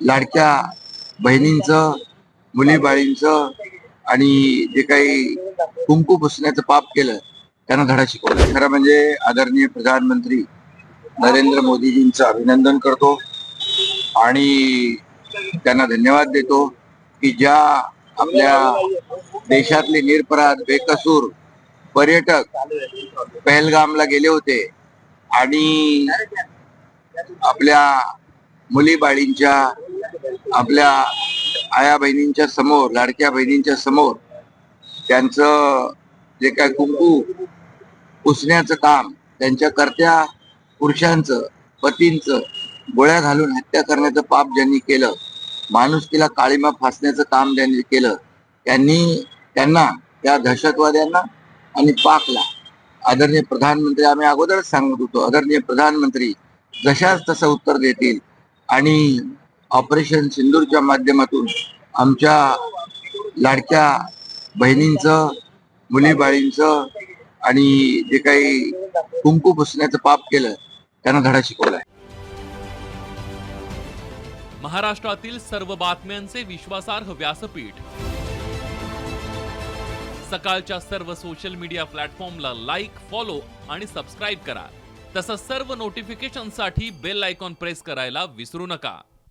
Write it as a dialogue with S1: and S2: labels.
S1: लाडक्या बहिणींचं मुलीबाळींचं आणि जे काही कुंकू पुसण्याचं पाप केलं त्यांना धडा शिकवला. खरं म्हणजे आदरणीय प्रधानमंत्री नरेंद्र मोदीजींचं अभिनंदन करतो आणि त्यांना धन्यवाद देतो की ज्या आपल्या देशातले निरपराध बेकसूर पर्यटक पहलगामला गेले होते आणि आपल्या मुलीबाळींच्या आपल्या आया बहिणींच्या समोर लाडक्या बहिणींच्या समोर त्यांचं जे काय कुंकू पुसण्याचं काम त्यांच्या कर्त्या पुरुषांचं पतींचं गोळ्या घालून हत्या करण्याचं पाप ज्यांनी केलं माणुसकीला काळीमा फासण्याचं काम ज्यांनी केलं त्यांनी त्यांना त्या दहशतवाद्यांना आणि पाकला. आदरणीय प्रधानमंत्री आम्ही अगोदरच सांगत होतो आदरणीय प्रधानमंत्री जशाच तसं उत्तर देतील आणि ऑपरेशन सिंदूरच्या माध्यमातून आमच्या लाडक्या बहिणींचं मुलीबाळींचं आणि जे काही कुंकू पुसण्याचं पाप केलं त्यांना धडा शिकवलाय.
S2: महाराष्ट्रातील सर्व बातम्यांचे विश्वासार्ह व्यासपीठ. सकाळच्या सर्व सोशल मीडिया प्लॅटफॉर्मला लाईक फॉलो आणि सबस्क्राईब करा. तसंच सर्व नोटिफिकेशनसाठी बेल आयकॉन प्रेस करायला विसरू नका.